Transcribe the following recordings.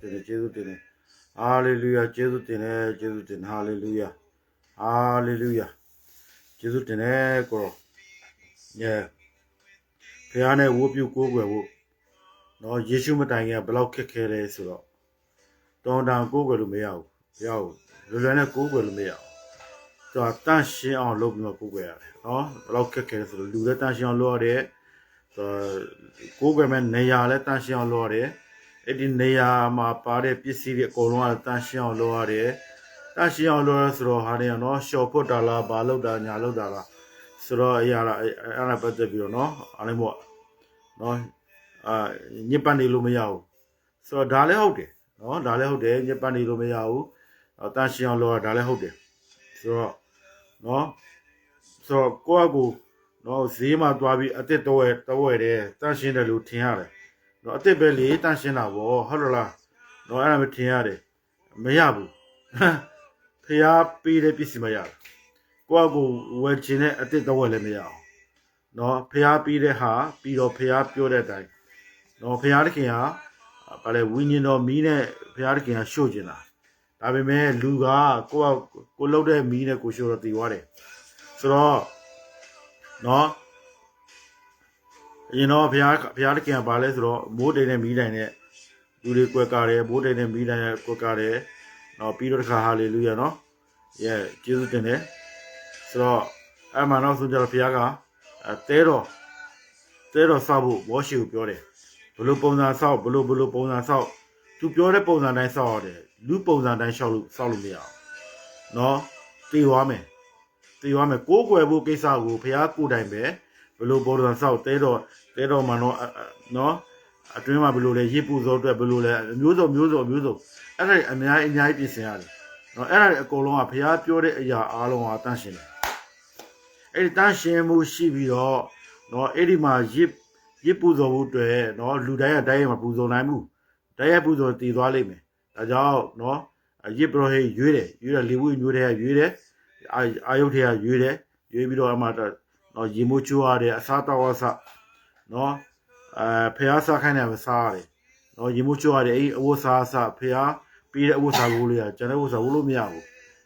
တင်တယ်ကျေးဇူးတင်တယ်ဟာလေလုယာကျေးဇူးတင်တယ်ကျေးဇူးတင်ဟာလေလုယာဟာလေလုယာကျေးဇူးတင်တယ်ကိုရောညေဖခင်နဲ့ဝတ်ပြုကိုးကွယ်ဖို့နော်ယေရှုမတိုင်ခင်ကဘယ်လောက်ခက်ခဲလဲဆိုတော့တောင်းတကိုးကွယ်လို့မရဘူးမရဘူးလွယ်လွယ်နဲ့ကိုးကွယ်လို့မရဘူးသူကတန့်ရှင်းအောင်လုပ်ပြီးမှကိုးကွယ်ရတယ်နော်ဘယ်လောက်ခက်ခဲလဲဆိုတော့လူလည်းတန့်ရှင်းအောင်လုပ်ရတယ်ဆိုတော့ကိုးကွယ်မဲ့နေရာလည်းတန့်ရှင်းအောင်လုပ်ရတယ် အဲ့ဒီနေရာမှာပါတဲ့ပစ္စည်းတွေအကုန်လုံးကတန်ရှင်းအောင်လုပ်ရတယ်။တန်ရှင်းအောင်လုပ်ရဆိုတော့ဟာနေနော်ရှော့ဖွတ်တာလားဘာလုပ်တာညာလုပ်တာလားဆိုတော့အရာအဲ့အဲ့ဒါပတ်သက်ပြီးတော့နော်အားလုံးပေါ့နော်အာညစ်ပတ်နေလို့မရဘူး။ဆိုတော့ဒါလည်းဟုတ်တယ်နော်ဒါလည်းဟုတ်တယ်ညစ်ပတ်နေလို့မရဘူး။တန်ရှင်းအောင်လုပ်ရဒါလည်းဟုတ်တယ်။ဆိုတော့နော်ဆိုတော့ကိုယ့်အကူနော်ဈေးမှာသွားပြီးအစ်စ်တော့ရတော့ရတယ်တန်ရှင်းတယ်လို့ထင်ရတယ်။ တော့အစ်စ်ပဲလေတန့်ရှင်းတာဗောဟုတ်တယ်လားတော့အဲ့ဒါမထင်ရတယ်မရဘူးဖျားပေးတဲ့ပစ္စည်းမရဘူးကိုယ့်အကိုဝယ်ချင်တဲ့အစ်စ်တော့ဝယ်လည်းမရအောင်နော်ဖျားပေးတဲ့ဟာပြီးတော့ဖျားပြောတဲ့အတိုင်းနော်ဖျားတခင်ဟာဗာလေဝိညာဉ်တော်မီးနဲ့ဖျားတခင်ဟာရှို့ကျင်တာဒါပေမဲ့လူကကိုယ့်အကိုလှုပ်တဲ့မီးနဲ့ကိုရှို့တော့တည်သွားတယ်ဆိုတော့နော် အရင်တော့ဘုရားဘုရားတခင်ကပါလဲဆိုတော့မိုးတိမ်နဲ့မီးတိုင်နဲ့လူတွေကွက်ကားတယ်မိုးတိမ်နဲ့မီးတိုင်နဲ့ကွက်ကားတယ်နော်ပြီးတော့တခါဟာလေလုယာနော်ယေကျေးဇူးတင်တယ်ဆိုတော့အဲ့မှာနောက်ဆုံးကျတော့ဘုရားကအဲတဲတော်တဲတော်ဆောက်ဖို့ဘောရှိကိုပြောတယ်ဘလို့ပုံစံဆောက်ဘလို့ဘလို့ပုံစံဆောက်သူပြောတဲ့ပုံစံတိုင်းဆောက်ရတယ်လူပုံစံတိုင်းဆောက်လို့ဆောက်လို့မရအောင်နော်တည်သွားမယ်တည်သွားမယ်ကိုးကွယ်ဖို့ကိစ္စကိုဘုရားကိုယ်တိုင်ပဲ ဘလို့ပုံစံဆောက်တဲတော်တဲတော်မှာတော့နော်အတွင်းမှာဘယ်လိုလဲရစ်ပူစောအတွက်ဘယ်လိုလဲမျိုးစုံမျိုးစုံမျိုးစုံအဲ့ဒါအများအများကြီးပြင်ဆင်ရတယ်နော်အဲ့ဒါအကုန်လုံးကဘုရားပြောတဲ့အရာအားလုံးကတန့်ရှင်းတယ်အဲ့ဒီတန့်ရှင်းမှုရှိပြီးတော့နော်အဲ့ဒီမှာရစ်ရစ်ပူစောဖို့အတွက်နော်လူတိုင်းကတိုင်းရမှာပူဇော်နိုင်မှုတိုင်းရပူဇော်တည်သွားလိမ့်မယ်ဒါကြောင့်နော်ရစ်ပရောဟိတ်ရွေးတယ်ရွေးတယ်လေဝိမျိုးတွေကရွေးတယ်အာအာယုတ်တွေကရွေးတယ်ရွေးပြီးတော့အမှ တော့ရေမိုးချိုးရတယ်အစားတောက်အစားနော်အဲဖះစားခိုင်းတယ်မစားရတယ်နော်ရေမိုးချိုးရတယ်အဲ့အဝတ်စားစားဖះပြီးတဲ့အဝတ်စားကိုလို့ရကျန်တဲ့အဝတ်စားကိုလို့မရဘူး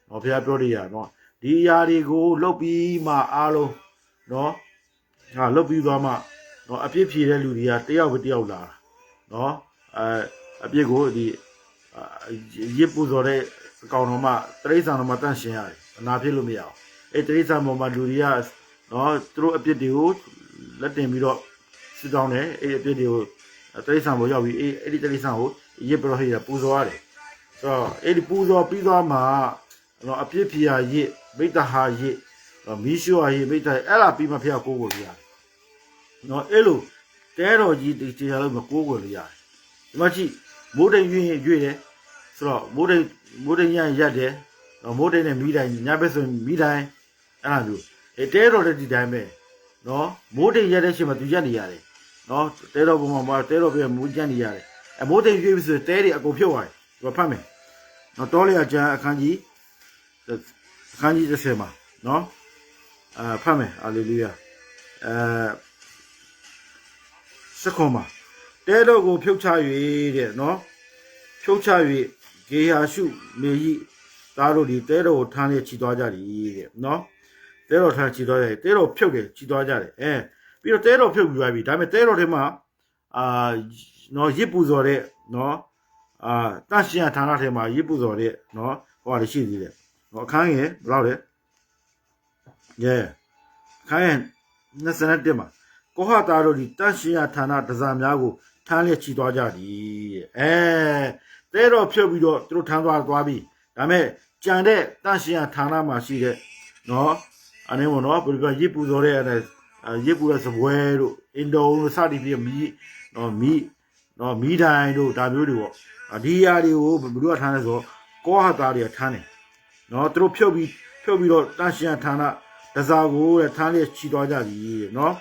နော်ဖះပြောရရနော်ဒီအရာတွေကိုလုတ်ပြီးမှအားလုံးနော်ဟာလုတ်ပြီးသွားမှနော်အပြစ်ဖြေတဲ့လူတွေကတယောက်ပဲတယောက်လာတာနော်အဲအပြစ်ကိုဒီရစ်ပူစော်တဲ့အကောင်တော်မှတရိษံတော်မှတန့်ရှင်းရတယ်အနာဖြစ်လို့မရအောင်အဲ့တရိษံပေါ်မှာလူတွေက နော်သူတို့အပြစ်တွေကိုလက်တင်ပြီးတော့စစ်တောင်းတယ်အဲ့ဒီအပြစ်တွေကိုတိရစ္ဆာန်ပေါ်ရောက်ပြီးအဲ့အဲ့ဒီတိရစ္ဆာန်ကိုရစ်ပရောဟိတပူဇော်ရတယ်ဆိုတော့အဲ့ဒီပူဇော်ပြီးသွားမှတော့အပြစ်ဖြာရစ်မိတ္တဟာရစ်မီးရှို့ဟာရစ်မိတ္တအဲ့ဒါပြီးမှဖះကိုးကိုရတယ်နော်အဲ့လိုတဲတော်ကြီးဒီခြေရာလို့မကိုးကိုလို့ရတယ်ဒီမှာကြည့်မိုးတိမ်ရွေ့ရွေ့တယ်ဆိုတော့မိုးတိမ်မိုးတိမ်ရရက်တယ်နော်မိုးတိမ်နဲ့မိတိုင်းညဘက်ဆိုမိတိုင်းအဲ့ဒါမျိုး အဲ့တဲတော်တဲ့ဒီတိုင်းပဲနော်မိုးတိမ်ရက်တဲ့ချိန်မှာသူရက်နေရတယ်နော်တဲတော်ပုံမှာတဲတော်ပြမူးကြမ်းနေရတယ်အမိုးတိမ်ရွေးပြီးဆိုတဲတွေအကုန်ဖြုတ်သွားတယ်ဒီကဖတ်မယ်နော်တောလျာကျမ်းအခန်းကြီးအခန်းကြီး30မှာနော်အာဖတ်မယ်ဟာလေလုယာအဲစက္ကုံမှာတဲတော်ကိုဖြုတ်ချ၍တဲ့နော်ဖြုတ်ချ၍ဂေဟာရှုမေဟိသားတို့ဒီတဲတော်ကိုထမ်းလျက်ချီသွားကြသည်တဲ့နော် တဲတော်ထမ်းချီသွားကြတယ်တဲတော်ဖြုတ်တယ်ချီသွားကြတယ်အဲပြီးတော့တဲတော်ဖြုတ်ပြီးသွားပြီဒါပေမဲ့တဲတော်ထဲမှာအာနော်ရစ်ပူဇော်တဲ့နော်အာတန့်ရှင်းဌာနထဲမှာရစ်ပူဇော်တဲ့နော်ဟိုဟာရှိသေးတယ်နော်အခန်းငယ်ဘယ်လောက်လဲရဲအခန်းငယ်21မှာကိုဟတာတို့ဒီတန့်ရှင်းဌာနဒဇာများကိုထမ်းလက်ချီသွားကြသည်အဲတဲတော်ဖြုတ်ပြီးတော့သူတို့ထမ်းသွားသွားပြီဒါပေမဲ့ကြံတဲ့တန့်ရှင်းဌာနမှာရှိတဲ့နော် အနေမို့နော်ဘယ်လိုပြောရစ်ပူဇော်တဲ့အဲရစ်ပူတဲ့စပွဲတို့အင်ဒိုတို့စသည်ဖြင့်မီးနော်မီးနော်မီးတိုင်းတို့ဒါမျိုးတွေပေါ့ဒီအရာတွေကိုဘယ်လိုထားလဲဆိုတော့ကောဟတာတွေကထမ်းတယ်နော်သူတို့ဖြုတ်ပြီးဖြုတ်ပြီးတော့တန်ရှန်ဌာနဒဇာကိုတဲ့ထမ်းလေးချီသွားကြပြီတဲ့နော်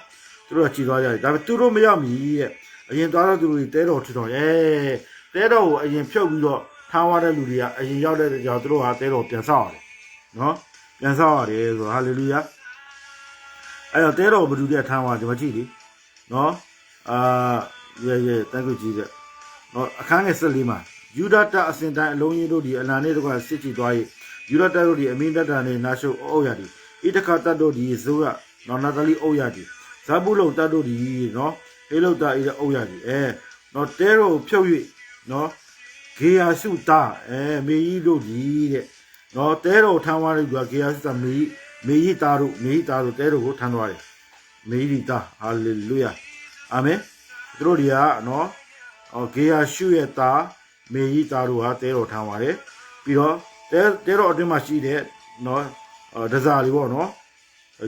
သူတို့ကချီသွားကြတယ်ဒါပေမဲ့သူတို့မရောက်မီတဲ့အရင်သွားတော့သူတို့တဲတော်ထတော်ရဲတဲတော်ကိုအရင်ဖြုတ်ပြီးတော့ထားသွားတဲ့လူတွေကအရင်ရောက်တဲ့ကြောင့်သူတို့ဟာတဲတော်ပြန်ဆောက်ရတယ်နော် ပြန်ဆောက်ရတယ်ဆိုဟာလေလုယာအဲ့တော့တဲတော်ဘယ်သူတည်းထမ်းသွားဒီမှာကြည့်လေနော်အာရဲရဲတန်ခုကြီးတဲ့နော်အခန်းငယ်14မှာရယူဒတအစဉ်တိုင်းအလုံးကြီးတို့ဒီအလံနေတို့ကစစ်ချီသွား၏ယူဒတတို့ဒီအမင်းတတန်နေနာရှုအုပ်ရသည်ဣတခတတ်တို့ဒီဇိုရနော်နာတလီအုပ်ရသည်ဇာဘူးလုံတတ်တို့ဒီနော်ဟေလုတ်တာဤအုပ်ရသည်အဲနော်တဲတို့ဖြုတ်၍နော်ဂေယာစုတာအဲမေကြီးတို့ဒီတဲ့ နော်တဲတော်ထမ်းသွားတဲ့သူကဂေယာစုတာမေကြီးမေကြီးသားတို့မေကြီးသားတို့တဲတော်ကိုထမ်းသွားတယ်မေကြီးသားဟာလေလုယာအာမင်သူတို့တွေကနော်အော်ဂေယာရှုရဲ့သားမေကြီးသားတို့ဟာတဲတော်ထမ်းသွားတယ်ပြီးတော့တဲတဲတော်အတွင်းမှာရှိတဲ့နော်အော်ဒဇာတွေပေါ့နော်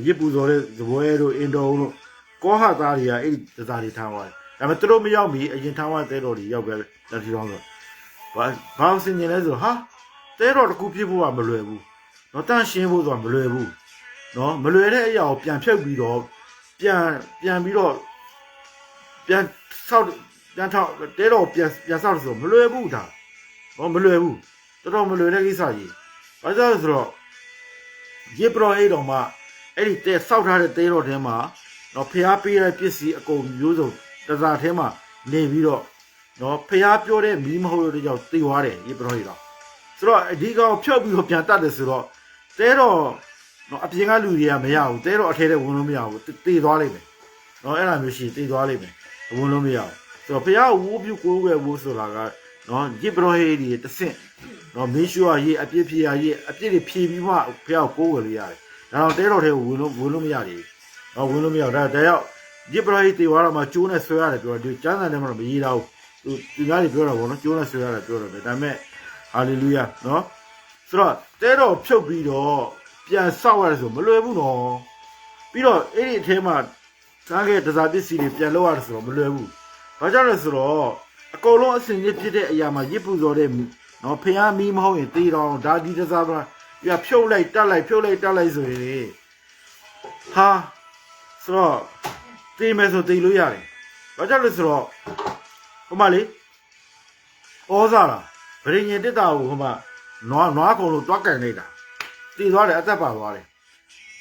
ရစ်ပူဇော်တဲ့ဇပွဲတို့အင်တော်တို့ကောဟသားတွေကအဲ့ဒီဒဇာတွေထမ်းသွားတယ်ဒါပေမဲ့သူတို့မရောက်မီအရင်ထမ်းသွားတဲ့တဲတော်တွေရောက်ပဲလက်ထီတော်ဆိုဘာဘာစင်နေလဲဆိုဟာ တဲတော်တစ်ခုပြစ်ဖို့ကမလွယ်ဘူးနော်တန့်ရှင်းဖို့ဆိုတာမလွယ်ဘူးနော်မလွယ်တဲ့အရာကိုပြန်ဖြုတ်ပြီးတော့ပြန်ပြန်ပြီးတော့ပြန်ဆောက်ပြန်ထောက်တဲတော်ပြန်ပြန်ဆောက်လို့ဆိုမလွယ်ဘူးဒါဟောမလွယ်ဘူးတော်တော်မလွယ်တဲ့ကိစ္စကြီးဘာကြောင့်လဲဆိုတော့ရေပရောဟိတ်တော်မှာအဲ့ဒီတဲဆောက်ထားတဲ့တဲတော်ထဲမှာနော်ဖျားပေးတဲ့ပစ္စည်းအကုန်မျိုးစုံတစားထဲမှာနေပြီးတော့နော်ဖျားပြောတဲ့မီးမဟုတ်တဲ့ကြောင့်တေသွားတယ်ရေပရောဟိတ်တော် ဆိုတော့အဒီကောင်ဖြုတ်ပြီးတော့ပြန်တတ်တယ်ဆိုတော့တဲတော်နော်အပြင်ကလူတွေကမရဘူးတဲတော်အထဲထဲဝင်လို့မရဘူးတေသွားလိမ့်မယ်နော်အဲ့လိုမျိုးရှိတေသွားလိမ့်မယ်ဝင်လို့မရဘူးဆိုတော့ဖျားဝိုးပြကိုးွယ်ဖို့ဆိုတာကနော်ရေပရောဟိတ်တွေတဆင့်နော်မင်းရှူရရေးအပြစ်ဖြေရရေးအပြစ်တွေဖြေပြီးမှဖျားကိုကိုးွယ်လို့ရတယ်ဒါတော့တဲတော်ထဲဝင်လို့ဝင်လို့မရဘူးနော်ဝင်လို့မရဘူးဒါတယောက်ရေပရောဟိတ်တေသွားတော့မှကျိုးနဲ့ဆွဲရတယ်ပြောတယ်ဒီကျမ်းစာထဲမှာမရေးတော့ဘူးသူသူများတွေပြောတာပေါ့နော်ကျိုးနဲ့ဆွဲရတယ်ပြောတယ်ဒါပေမဲ့ ဟာလေလုယာနော်ဆိုတော့တဲတော်ဖြုတ်ပြီးတော့ပြန်ဆောက်ရတယ်ဆိုမလွယ်ဘူးနော်ပြီးတော့အဲ့ဒီအထဲမှာကားကတစားပစ္စည်းတွေပြန်လောက်ရတယ်ဆိုတော့မလွယ်ဘူးဘာကြောင့်လဲဆိုတော့အကုန်လုံးအစင်ကြီးဖြစ်တဲ့အရာမှာရစ်ပူစော်တဲ့နော်ဖះမီးမဟုတ်ရင်တေးတော်ဒါဒီတစားပါပြဖြုတ်လိုက်တက်လိုက်ဖြုတ်လိုက်တက်လိုက်ဆိုရင်ဟာဆိုတော့တေးမယ်ဆိုတေးလို့ရတယ်ဘာကြောင့်လဲဆိုတော့ဟိုမှာလေဩဇာလား ဗရင်ညင်တက်တာကိုဟိုမှာနွားနွားကုံလို့တွားကန်လိုက်တာတည်သွားတယ်အသက်ပါသွားတယ်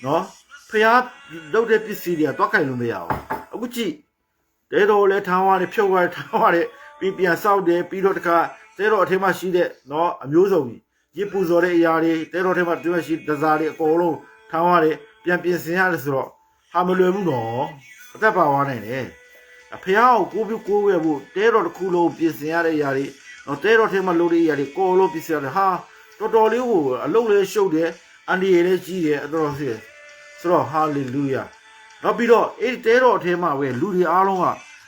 နော်ဖះလုတ်တဲ့ပစ္စည်းတွေကတွားကန်လို့မရဘူးအခုကြည့်တဲတော်လဲထောင်းသွားတယ်ဖြုတ်သွားတယ်ထောင်းသွားတယ်ပြီးပြန်ဆောက်တယ်ပြီးတော့တခါတဲတော်အထက်မှာရှိတဲ့နော်အမျိုးစုံကြီးရစ်ပူစော်တဲ့အရာတွေတဲတော်ထဲမှာတွဲရှိဒဇာတွေအကုန်လုံးထောင်းသွားတယ်ပြန်ပြင်ဆင်ရတယ်ဆိုတော့ဟာမလွယ်ဘူးနော်အသက်ပါသွားနိုင်တယ်အဖះကိုကိုပြကိုးခဲ့ဖို့တဲတော်တစ်ခုလုံးပြင်ဆင်ရတဲ့အရာတွေနော် တဲတော်ထဲမှာလုပ်တဲ့အရာတွေကိုလုံးပြင်ဆင်ရတယ်ဟာတော်တော်လေးကိုအလုံးလေးရှုပ်တယ်အန်ဒီရလေးကြီးတယ်အတော်ဖြစ်တယ်ဆိုတော့ဟာလေလုယာနောက်ပြီးတော့အဲ့ဒီတဲတော်အထဲမှာပဲလူတွေအားလုံးက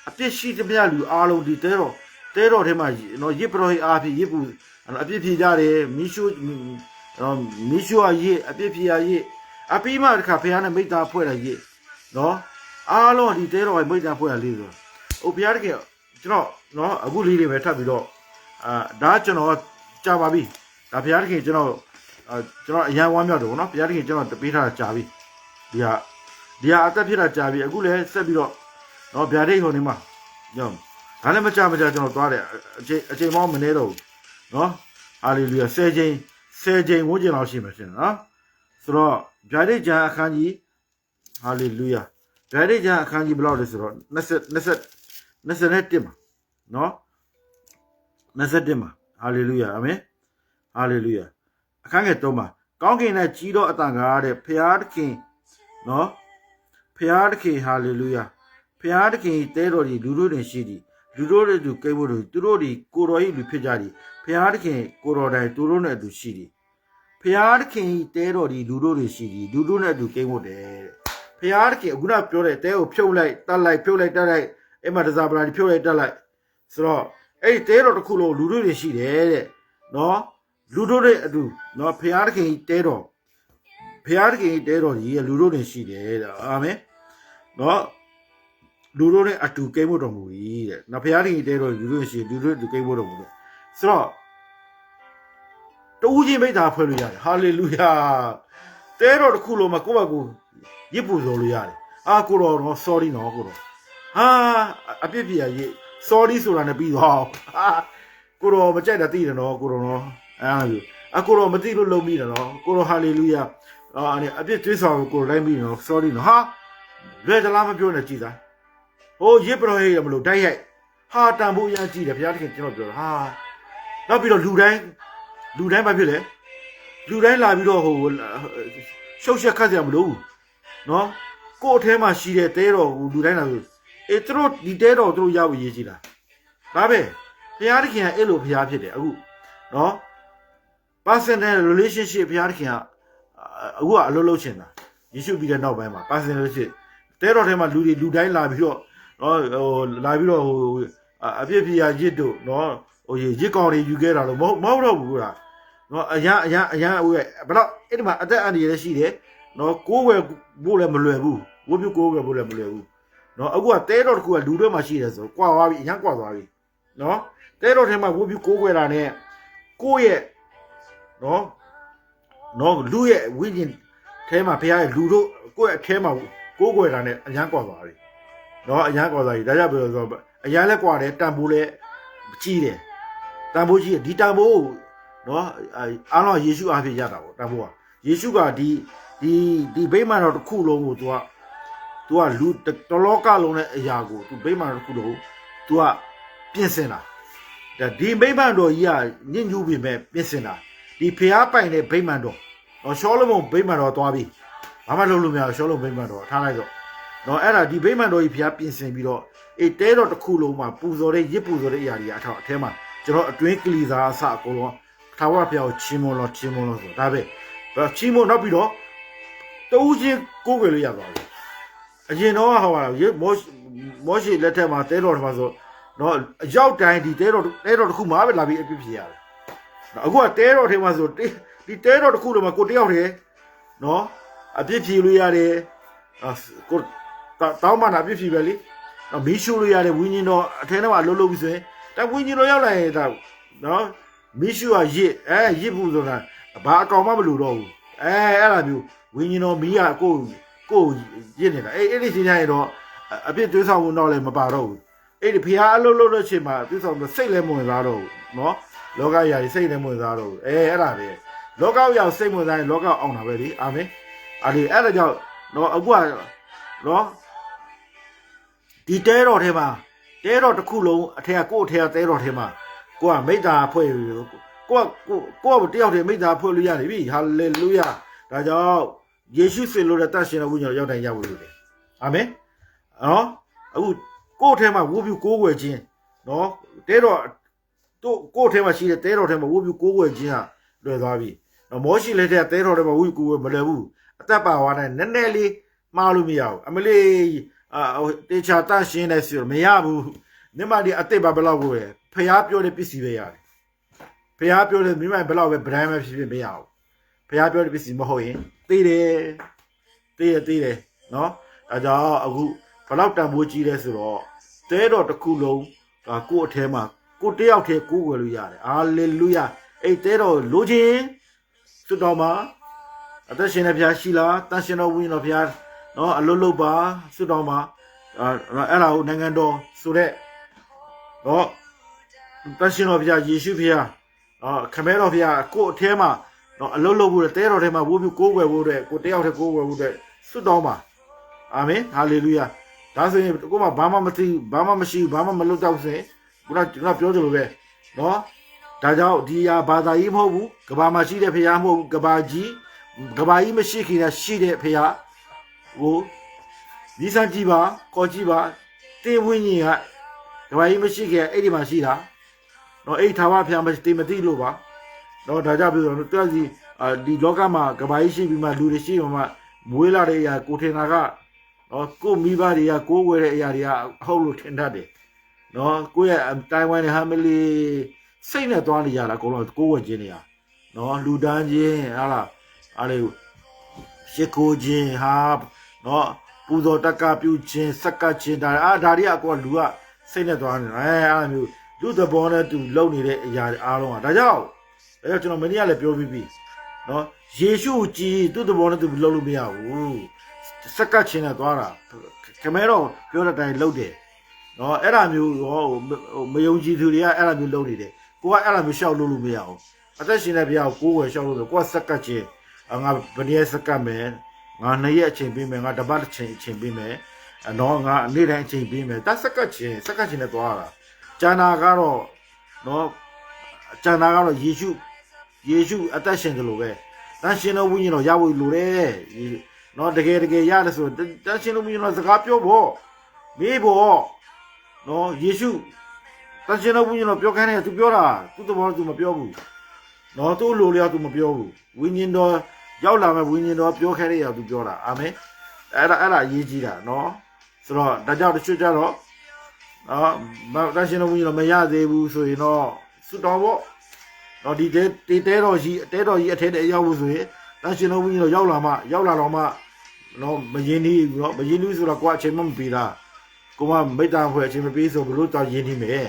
အပြစ်ရှိသမျှလူအားလုံးဒီတဲတော်တဲတော်ထဲမှာနော်ရစ်ပရောဟိတ်အားဖြင့်ရစ်ပူအပြစ်ဖြေကြတယ်မိရှုနော်မိရှုအရေးအပြစ်ဖြေရရေးအပြီးမှတခါဖះနဲ့မိသားဖွဲ့ရရေးနော်အားလုံးဒီတဲတော်ရဲ့မိသားဖွဲ့ရလေးဆိုဟိုဖះတကယ်ကျွန်တော်နော်အခုလေးတွေပဲထပ်ပြီးတော့ အာဒါကျွန်တော်ကြာပါပြီဒါဖះတကယ်ကျွန်တော်အာကျွန်တော်အရန်ဝမ်းမြောက်တယ်ဗောနော်ဖះတကယ်ကျွန်တော်တပေးထားတာကြာပြီဒီဟာဒီဟာအသက်ဖြစ်တာကြာပြီအခုလည်းဆက်ပြီးတော့နော်ဗျာဒိတ်ဟိုနေမှာညောင်းဒါလည်းမကြမကြကျွန်တော်သွားတယ်အချိန်အချိန်မောင်းမနေတော့ဘူးနော်ဟာလေလုယာ10ချိန်10ချိန်ဝန်းကျင်လောက်ရှိမှရှင်နော်ဆိုတော့ဗျာဒိတ်ကျမ်းအခန်းကြီးဟာလေလုယာဗျာဒိတ်ကျမ်းအခန်းကြီးဘယ်လောက်လဲဆိုတော့20 20 21မှာနော် 21မှာဟာလေလုယာအာမင်ဟာလေလုယာအခန်းငယ်3မှာကောင်းကင်နဲ့ကြီးသောအတန်ကားတဲ့ဖျားသခင်နော်ဖျားသခင်ဟာလေလုယာဖျားသခင်တဲတော်ဒီလူတို့တွင်ရှိသည်လူတို့တို့သူကိတ်ဖို့တို့သူတို့ဒီကိုတော်ဤလူဖြစ်ကြသည်ဖျားသခင်ကိုတော်တိုင်သူတို့နဲ့အတူရှိသည်ဖျားသခင်တဲတော်ဒီလူတို့တွေရှိသည်လူတို့နဲ့အတူကိတ်ဖို့တဲ့ဖျားသခင်အခုနပြောတဲ့တဲကိုဖြုတ်လိုက်တတ်လိုက်ဖြုတ်လိုက်တတ်လိုက်အဲ့မှာတစားပလာဒီဖြုတ်လိုက်တတ်လိုက်ဆိုတော့ အဲ့ဒီတဲတော်တစ်ခုလုံးလူတို့တွေရှိတယ်တဲ့နော်လူတို့တွေအတူနော်ဖျားသခင်တဲတော်ဖျားသခင်တဲတော်ကြီးရဲ့လူတို့တွေရှိတယ်တဲ့အာမင်နော်လူတို့နဲ့အတူကိမ့်ဖို့တော်မူ၏တဲ့။နော်ဘုရားရှင်တဲတော်လူတို့ရှိလူတို့အတူကိမ့်ဖို့တော်မူတယ်။ဆိုတော့တူးချင်းမိသားဖွဲ့လို့ရတယ်။ဟာလေလုယာ။တဲတော်တစ်ခုလုံးမှာကိုယ့်ဘက်ကိုရစ်ပူဇော်လို့ရတယ်။အာကိုတော်တော့ sorry နော်ကိုတော်။ဟာအပြစ်ပြရရေး sorry ဆိုတာနဲ့ပြီးသွား။ဟာကိုတော်မကြိုက်တာသိတယ်နော်ကိုတော်နော်။အဲ့ဒါမျိုးအကိုတော်မသိလို့လုံမိတယ်နော်။ကိုတော်ဟာလေလုယာ။အာအဲ့အပြစ်တွေးဆောင်ကိုလိုက်မိနော် sorry နော်။ဟာလွယ်သလားမပြောနဲ့ကြည်သား။ဟိုရစ်ပရောဟိတ်ရမလို့တိုက်ရိုက်ဟာတန်ဖို့အရင်ကြည့်တယ်ဘုရားသခင်ကျွန်တော်ပြောတာဟာဟနောက်ပြီးတော့လူတိုင်းလူတိုင်းဘာဖြစ်လဲလူတိုင်းလာပြီးတော့ဟိုရှုပ်ရှက်ခတ်ကြမလို့နော်ကို့အထဲမှာရှိတဲ့တဲတော်ကိုလူတိုင်းလာဆို အေးသူတို့ဒီတဲတော်သူတို့ရောက်ရေးကြည့်လားဒါပဲဘုရားသခင်ကအဲ့လိုဘုရားဖြစ်တယ်အခုနော် personal relationship ဘုရားသခင်ကအခုကအလုပ်လုပ်ချင်တာယေရှုပြီးတဲ့နောက်ပိုင်းမှာ personal relationship တဲတော်ထဲမှာလူတွေလူတိုင်းလာပြီးတော့နော်ဟိုလာပြီးတော့ဟိုအပြစ်ပြရာရစ်တို့နော်ဟိုရစ်ကောင်တွေယူခဲ့တာလို့မဟုတ်မဟုတ်တော့ဘူးလားနော်အရန်အရန်အရန်ဟိုဘယ်တော့အဲ့ဒီမှာအသက်အန္တရာယ်လည်းရှိတယ်နော်ကိုးဝယ်ဖို့လည်းမလွယ်ဘူးဝိပုကိုးဝယ်ဖို့လည်းမလွယ်ဘူး နော်အခုကတဲတော်တစ်ခုကလူတွေမှာရှိတယ်ဆိုကွာသွားပြီအရန်ကွာသွားပြီနော်တဲတော်ထဲမှာဝိပုကိုးဝယ်တာနဲ့ကိုယ့်ရဲ့နော်နော်လူရဲ့ဝိညာဉ်ထဲမှာဖခင်ရဲ့လူတို့ကိုယ့်ရဲ့အထဲမှာကိုးကွယ်တာနဲ့အရန်ကွာသွားပြီနော်အရန်ကွာသွားပြီဒါကြောင့်ပြောဆိုအရန်လဲကွာတယ်တန်ဖိုးလဲကြီးတယ်တန်ဖိုးကြီးတယ်ဒီတန်ဖိုးကိုနော်အားလုံးယေရှုအားဖြင့်ရတာပေါ့တန်ဖိုးကယေရှုကဒီဒီဒီဗိမာန်တော်တစ်ခုလုံးကို तू က သူကလူတလောကလုံးနဲ့အရာကိုသူဗိမာန်တစ်ခုလုံးသူကပြင်ဆင်တာဒါဒီဗိမာန်တော်ကြီးကညဉ့်ညူးပြင်မဲ့ပြင်ဆင်တာဒီဖျားပိုင်တဲ့ဗိမာန်တော်တော့ရှောလမုန်ဗိမာန်တော်သွားပြီဘာမှလုပ်လို့မရဘူးရှောလမုန်ဗိမာန်တော်ထားလိုက်တော့တော့အဲ့ဒါဒီဗိမာန်တော်ကြီးဖျားပြင်ဆင်ပြီးတော့အေးတဲတော်တစ်ခုလုံးမှာပူဇော်တဲ့ရစ်ပူဇော်တဲ့အရာတွေအထောက်အထဲမှာကျွန်တော်အတွင်းကလီစာအစအကုန်လုံးထာဝရဘုရားကိုချီးမွမ်းလို့ချီးမွမ်းလို့ဆိုဒါပဲချီးမွမ်းနောက်ပြီးတော့တူးချင်းကိုးကွယ်လို့ရသွားပြီ အရင်တော့ဟောတာရေမောမောရှိလက်ထက်မှာတဲတော်တစ်ပါဆိုတော့အရောက်တိုင်းဒီတဲတော်တဲတော်တစ်ခုမှာပဲလာပြီးအပြစ်ဖြစ်ရတယ်အခုကတဲတော်ထဲမှာဆိုဒီတဲတော်တစ်ခုလုံးမှာကိုတယောက်တည်းနော်အပြစ်ဖြေလို့ရတယ်ကိုတောင်းမှနာအပြစ်ဖြေပဲလေနော်မီးရှို့လို့ရတယ်ဝင်းကြီးတော့အထဲထဲမှာလှုပ်လှုပ်ပြီးဆိုရင်တဝင်းကြီးတော့ရောက်လာရင်ဒါနော်မီးရှို့ကရစ်အဲရစ်ဘူးဆိုတာဘာအကောင်မှမလို့တော့ဘူးအဲအဲ့လိုမျိုးဝင်းကြီးတော့မီးကကို ကိုရစ်နေတာအေးအဲ့ဒီစီတိုင်းတော့အပြစ်သွေးဆောင်တော့လည်းမပါတော့ဘူးအဲ့ဒီဖះအလုပ်လုပ်လို့ချိန်မှာသွေးဆောင်တော့စိတ်လည်းမဝင်စားတော့ဘူးနော်လောကရာကြီးစိတ်လည်းမဝင်စားတော့ဘူးအဲအဲ့ဒါပဲလောကရောက်စိတ်ဝင်စားရင်လောကအောင်တာပဲလေအာမင်အဲ့ဒီအဲ့ဒါကြောင့်တော့အခုကနော်ဒီတဲတော်ထဲမှာတဲတော်တစ်ခုလုံးအထက်ကကိုယ့်အထက်ကတဲတော်ထဲမှာကိုကမိတ္တာဖွဲ့ကိုကကိုကိုကတယောက်တည်းမိတ္တာဖွဲ့လို့ရတယ်ပြီဟာလေလုယာဒါကြောင့် ယေရှုစင်လို့တဲ့တတ်ရှင်တော်ဝိညာဉ်ရောက်တိုင်းရောက်လို့တယ်အာမင်နော်အခုကိုယ့်ထဲမှာဝိပုကိုးကွယ်ခြင်းနော်တဲတော်တို့ကိုယ့်ထဲမှာရှိတဲ့တဲတော်ထဲမှာဝိပုကိုးကွယ်ခြင်းဟာလွယ်သွားပြီနော်မောရှိလက်ထက်တဲတော်ထဲမှာဝိပုကိုးကွယ်မလွယ်ဘူးအသက်ပါသွားတဲ့နည်းနည်းလေးမှားလို့မရဘူးအမလေးအာတေချာတန့်ရှင်းနေစီမရဘူးမြမဒီအတိတ်ဘာဘယ်လောက်ကိုပဲဖះပြောတဲ့ပစ္စည်းပဲရတယ်ဖះပြောတဲ့မိမဘယ်လောက်ပဲဗရန်ပဲဖြစ်ဖြစ်မရဘူး ဖះပြောတဲ့ပစ္စည်းမဟုတ်ရင်သိတယ်သိတယ်သိတယ်နော်ဒါကြောင့်အခုဘယ်လောက်တန်ဖိုးကြီးလဲဆိုတော့တဲတော်တစ်ခုလုံးဒါကိုယ့်အထဲမှာကိုတယောက်တည်းကိုးကွယ်လို့ရတယ်ဟာလေလုယာအဲ့တဲတော်လိုချင်စွတ်တော်မှာအသက်ရှင်တဲ့ဘုရားရှိလားတန်ရှင်တော်ဝိညာဉ်တော်ဘုရားနော်အလုလုပါစွတ်တော်မှာအဲ့ဒါကိုနိုင်ငံတော်ဆိုတဲ့နော်တန်ရှင်တော်ဘုရားယေရှုဘုရားနော်ခမဲတော်ဘုရားကိုယ့်အထဲမှာ နော်အလုလုဖို့တဲတော်ထဲမှာဝိုးပြီးကိုးကွယ်ဖို့တဲ့ကိုတယောက်တည်းကိုးကွယ်ဖို့တဲ့စွတ်တော်မှာအာမင်ဟာလေလုယာဒါဆိုရင်ကိုမဘာမှမသိဘာမှမရှိဘာမှမလုပ်တော့ဆိုရင်ခုနကျွန်တော်ပြောသလိုပဲနော်ဒါကြောင့်ဒီဟာဘာသာကြီးမဟုတ်ဘူးကဘာမှာရှိတဲ့ဖရားမဟုတ်ဘူးကဘာကြီးကဘာကြီးမရှိခင်ကရှိတဲ့ဖရားဟိုဒီစံကြည့်ပါကောကြည့်ပါတင်းဝင်းကြီးကကဘာကြီးမရှိခင်အဲ့ဒီမှာရှိတာနော်အဲ့ထာဝဖရားမရှိမသိလို့ပါ နော်ဒါကြောင့်ပြောတော့တွက်စီဒီလောကမှာကဘာကြီးရှိပြီးမှလူတွေရှိမှမွေးလာတဲ့အရာကိုထင်တာကနော်ကိုမိဘတွေကကိုးဝဲတဲ့အရာတွေကအဟုတ်လို့ထင်တတ်တယ်နော်ကိုယ့်ရဲ့တိုင်ဝမ်နဲ့ဟာမလီစိတ်နဲ့သွားနေရတာအကုန်လုံးကိုးဝဲခြင်းနေရနော်လူတန်းခြင်းဟာလားအားလေရှ िख ိုခြင်းဟာနော်ပူဇော်တက်ကပြုခြင်းစက်ကခြင်းဒါအာဒါတွေကအကောလူကစိတ်နဲ့သွားနေအဲအားမျိုးလူသဘောနဲ့သူလုံနေတဲ့အရာအားလုံးอ่ะဒါကြောင့် အဲကျွန်တော်မင်းကြီးကလည်းပြောပြီးပြီနော်ယေရှုကြည်သူ့သဘောနဲ့သူလုံလို့မရဘူးစက်ကတ်ချင်းနဲ့သွားတာခမဲတော့ပြောတဲ့အတိုင်းလုပ်တယ်နော်အဲ့ဒါမျိုးဟောမယုံကြည်သူတွေကအဲ့ဒါမျိုးလုပ်နေတယ်ကိုကအဲ့ဒါမျိုးရှောက်လို့လို့မရအောင်အသက်ရှင်တဲ့ဘုရားကိုကိုယ်ဝယ်ရှောက်လို့ဆိုကိုကစက်ကတ်ချင်းငါဘယ်နည်းစက်ကတ်မယ်ငါနှစ်ရက်အချိန်ပေးမယ်ငါတစ်ပတ်အချိန်အချိန်ပေးမယ်အနော်ငါနေ့တိုင်းအချိန်ပေးမယ်တစက်ကတ်ချင်းစက်ကတ်ချင်းနဲ့သွားတာကျန်တာကတော့နော်အကျန်တာကတော့ယေရှု ယေရှုအသက်ရှင်တယ်လို့ပဲတန်ရှင်တော်ဝိညာဉ်တော်ရဖို့လိုတယ်နော်တကယ်တကယ်ရတယ်ဆိုတန်ရှင်တော်ဝိညာဉ်တော်စကားပြောဖို့မေးဖို့နော်ယေရှုတန်ရှင်တော်ဝိညာဉ်တော်ပြောခိုင်းတယ်သူပြောတာသူသဘောသူမပြောဘူးနော်သူ့လိုလျောက်သူမပြောဘူးဝိညာဉ်တော်ရောက်လာမဲ့ဝိညာဉ်တော်ပြောခိုင်းတဲ့ရာသူပြောတာအာမင်အဲ့ဒါအဲ့ဒါအရေးကြီးတာနော်ဆိုတော့ဒါကြောင့်တချို့ကြတော့နော်မတန်ရှင်တော်ဝင်တော့မရသေးဘူးဆိုရင်တော့စွတ်တော်ပေါ့ တော့ဒီတဲတေတဲတော်ကြီးအတဲတော်ကြီးအထက်တဲရောက်ဖို့ဆိုရင်တန်ရှင်တော်ဝင်တော့ရောက်လာမှရောက်လာတော့မှနော်မရင်နီးဘူးနော်မရင်နီးဆိုတော့ကိုယ်အချိန်မမပေးတာကိုမမိတ္တာဖွဲ့အချိန်မပေးဆိုဘလို့တော့ရင်နီးမယ်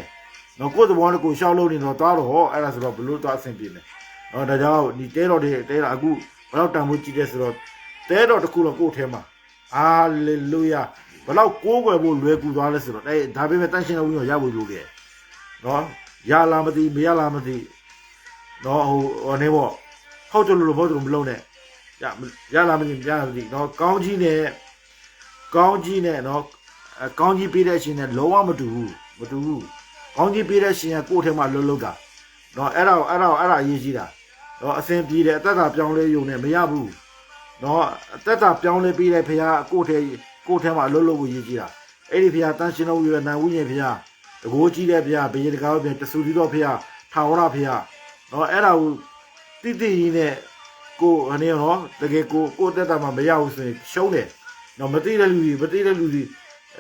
နော်ကိုယ်သဘောနဲ့ကိုရှောက်လို့နေတော့သွားတော့အဲ့ဒါဆိုတော့ဘလို့တော့အဆင်ပြေမယ်နော်ဒါကြောင့်ဒီတဲတော်တွေတဲတော်အခုဘယ်တော့တန်ဖို့ကြည့်တဲ့ဆိုတော့တဲတော်တစ်ခုတော့ကိုယ်ထဲမှာဟာလေလုယာဘယ်တော့ကိုးကွယ်ဖို့လွယ်ကူသွားလဲဆိုတော့အဲဒါပေမဲ့တန်ရှင်တော်ဝင်တော့ရဖို့လိုတယ်နော်ရလာမသိမရလာမသိ နော်ဟိုဟိုနေပေါ့ဟုတ်တယ်လို့ဘောတယ်မလုံးနဲ့ရရလာမသိမရလာမသိနော်ကောင်းကြီးနဲ့ကောင်းကြီးနဲ့နော်အဲကောင်းကြီးပေးတဲ့အချိန်နဲ့လုံးဝမတူဘူးမတူဘူးကောင်းကြီးပေးတဲ့အချိန်ကကိုယ့်ထဲမှာလှုပ်လှုပ်တာနော်အဲ့ဒါကိုအဲ့ဒါကိုအဲ့ဒါအရေးကြီးတာနော်အစဉ်ပြေတယ်အသက်တာပြောင်းလဲယုံနဲ့မရဘူးနော်အသက်တာပြောင်းလဲပြီးတဲ့ဖခင်ကိုယ့်ထဲကိုယ့်ထဲမှာလှုပ်လှုပ်ဖို့ရည်ကြီးတာအဲ့ဒီဖခင်တန်ရှင်တော်ဝိရဏဝိညာဉ်ဖခင်တကိုးကြီးတဲ့ဖခင်ဘေးတကားဖခင်တဆူတီတော်ဖခင်ထာဝရဖခင် နော်အဲ့ဒါကိုတိတိကြီးနဲ့ကိုအနေနော်တကယ်ကိုကိုယ့်အသက်တာမှာမရဘူးဆိုရင်ရှုံးတယ်နော်မသိတဲ့လူကြီးမသိတဲ့လူကြီး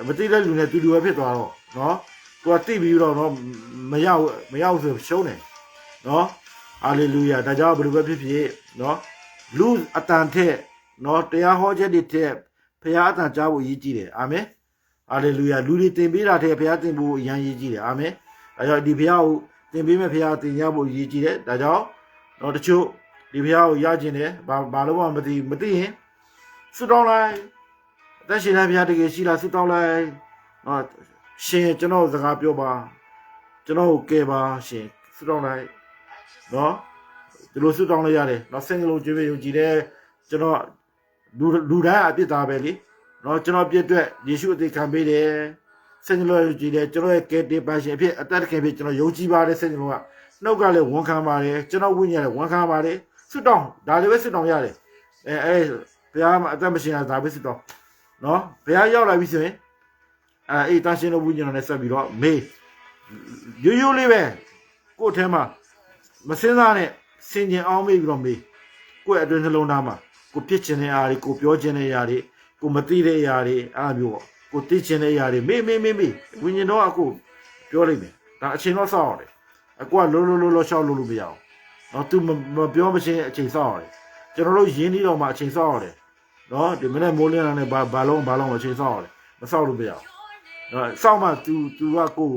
မသိတဲ့လူနဲ့တူတူပဲဖြစ်သွားတော့နော်ကိုကတိပြီးတော့နော်မရဘူးမရဘူးဆိုရှုံးတယ်နော်ဟာလေလုယာဒါကြောင့်ဘယ်လိုပဲဖြစ်ဖြစ်နော်လူအတန်ထက်နော်တရားဟောချက်တွေထက်ဖခင်အတန်ကြားဖို့ရည်ကြည်တယ်အာမင်ဟာလေလုယာလူတွေတင်ပေးတာထက်ဖခင်တင်ဖို့အရန်ရည်ကြည်တယ်အာမင်ဒါကြောင့်ဒီဖခင်ကို တင်ပေးမဲ့ဖခင်တင်ရဖို့ရည်ကြည်တယ်ဒါကြောင့်နော်တချို့ဒီဖခင်ကိုရကျင်တယ်ဘာဘာလို့မှမသိမသိရင်စွတောင်းလိုက်အသက်ရှင်တဲ့ဖခင်တကယ်ရှိလားစွတောင်းလိုက်နော်ရှင်ကျွန်တော်စကားပြောပါကျွန်တော်ကိုကယ်ပါရှင်စွတောင်းလိုက်နော်ဒီလိုစွတောင်းလိုက်ရတယ်နော်စင်ကလေးကြွေးယုံကြည်တယ်ကျွန်တော်လူလူတိုင်းအပြစ်သားပဲလေနော်ကျွန်တော်ပြစ်အတွက်ယေရှုအသေးခံပေးတယ် စင်ကလေးယုံကြည်တယ်ကျွန်တော်ရဲ့ကယ်တင်ပါရှင်အဖြစ်အသက်တခင်ဖြစ်ကျွန်တော်ယုံကြည်ပါတယ်စင်ကလေးကနှုတ်ကလည်းဝန်ခံပါတယ်ကျွန်တော်ဝိညာဉ်လည်းဝန်ခံပါတယ်စွတောင်းဒါလည်းပဲစွတောင်းရတယ်အဲအဲဘုရားမှာအသက်မရှင်တာဒါပဲစွတောင်းနော်ဘုရားရောက်လာပြီဆိုရင်အဲအေးတန်ရှင်တော်ဝိညာဉ်တော်နဲ့ဆက်ပြီးတော့မေးရိုးရိုးလေးပဲကိုယ့်ထဲမှာမစင်းစားနဲ့စင်ကျင်အောင်မေးပြီးတော့မေးကိုယ့်အတွင်းနှလုံးသားမှာကိုပြစ်ချင်တဲ့အရာတွေကိုပြောချင်တဲ့အရာတွေကိုမသိတဲ့အရာတွေအားမျိုးပေါ့ ကိုသိချင်တဲ့အရာတွေမေးမေးမေးမေးဝိညာဉ်တော်ကကိုပြောလိုက်မယ်ဒါအချိန်တော့စောင့်ရတယ်အကွာလုံးလုံးလုံးလုံးရှောက်လို့လို့မရအောင်နော် तू မပြောမချင်းအချိန်စောင့်ရတယ်ကျွန်တော်တို့ရင်းနှီးတော့မှအချိန်စောင့်ရတယ်နော်ဒီမနေ့မိုးလင်းလာနေဘာဘာလုံးဘာလုံးအချိန်စောင့်ရတယ်မစောင့်လို့မရအောင်နော်စောင့်မှ तू तू ကကို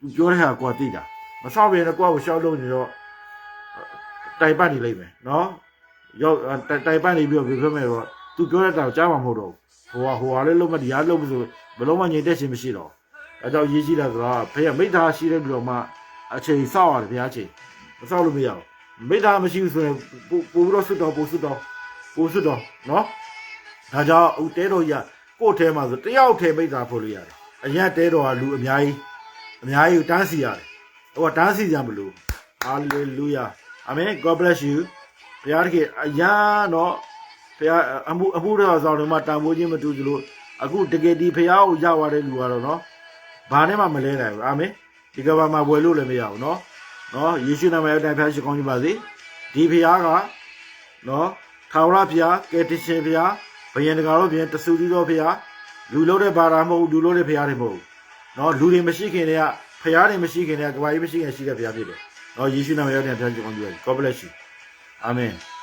तू ပြောတဲ့ဟာကိုသိတာမစောင့်ဘဲနဲ့ကိုယ့်ကိုရှောက်လို့နေတော့တိုင်ပတ်နေလိမ့်မယ်နော်ရောက်တိုင်ပတ်နေပြီးတော့ပြောမယ်တော့ तू ပြောတဲ့တောင်ကြားမှာမဟုတ်တော့ ဟိုကဟိုဟာလေးလုံးမဒီဟာလုံးမဆိုဘလုံးမငြိမ်သက်ခြင်းမရှိတော့အဲကြောင့်ရေးကြည့်လာဆိုတော့ဖေကမိသားရှိတဲ့လူတော်မှအချိန်စောင့်ရတယ်ဘုရားချိန်မစောင့်လို့မရဘူးမိသားမရှိဘူးဆိုရင်ပို့ပို့ပြီးတော့ဆွတ်တော်ပို့ဆွတ်တော်ပို့ဆွတ်တော်နော်ဒါကြောင့်ဦးတဲတော်ကြီးကကို့ထဲမှာဆိုတယောက်ထဲမိသားဖို့လို့ရတယ်အရင်တဲတော်ကလူအများကြီးအများကြီးတန်းစီရတယ်ဟိုကတန်းစီကြမလို့ hallelujah amen god bless you ဘုရားတကယ်အရာတော့ ဘုရားအမှုအမှုတော်ဆောင်တွေမှာတန်ဖိုးခြင်းမတူသလိုအခုတကယ်ဒီဘုရားကိုရောက်သွားတဲ့လူကတော့နော်ဘာနဲ့မှမလဲနိုင်ဘူးအာမင်ဒီကဘာမှာဝယ်လို့လည်းမရဘူးနော်နော်ယေရှုနာမရဲ့အတိုင်းဖျားရှိကောင်းကြပါစေဒီဘုရားကနော်ထာဝရဘုရားကယ်တင်ရှင်ဘုရားဘယင်တကာတော့ပြင်တဆူသီးတော်ဘုရားလူလုံးတဲ့ဘာသာမဟုတ်လူလုံးတဲ့ဘုရားတွေမဟုတ်နော်လူတွေမရှိခင်တည်းကဘုရားတွေမရှိခင်တည်းကကဘာကြီးမရှိခင်ရှိတဲ့ဘုရားဖြစ်တယ်နော်ယေရှုနာမရဲ့အတိုင်းဖျားရှိကောင်းကြပါစေ God bless you Amen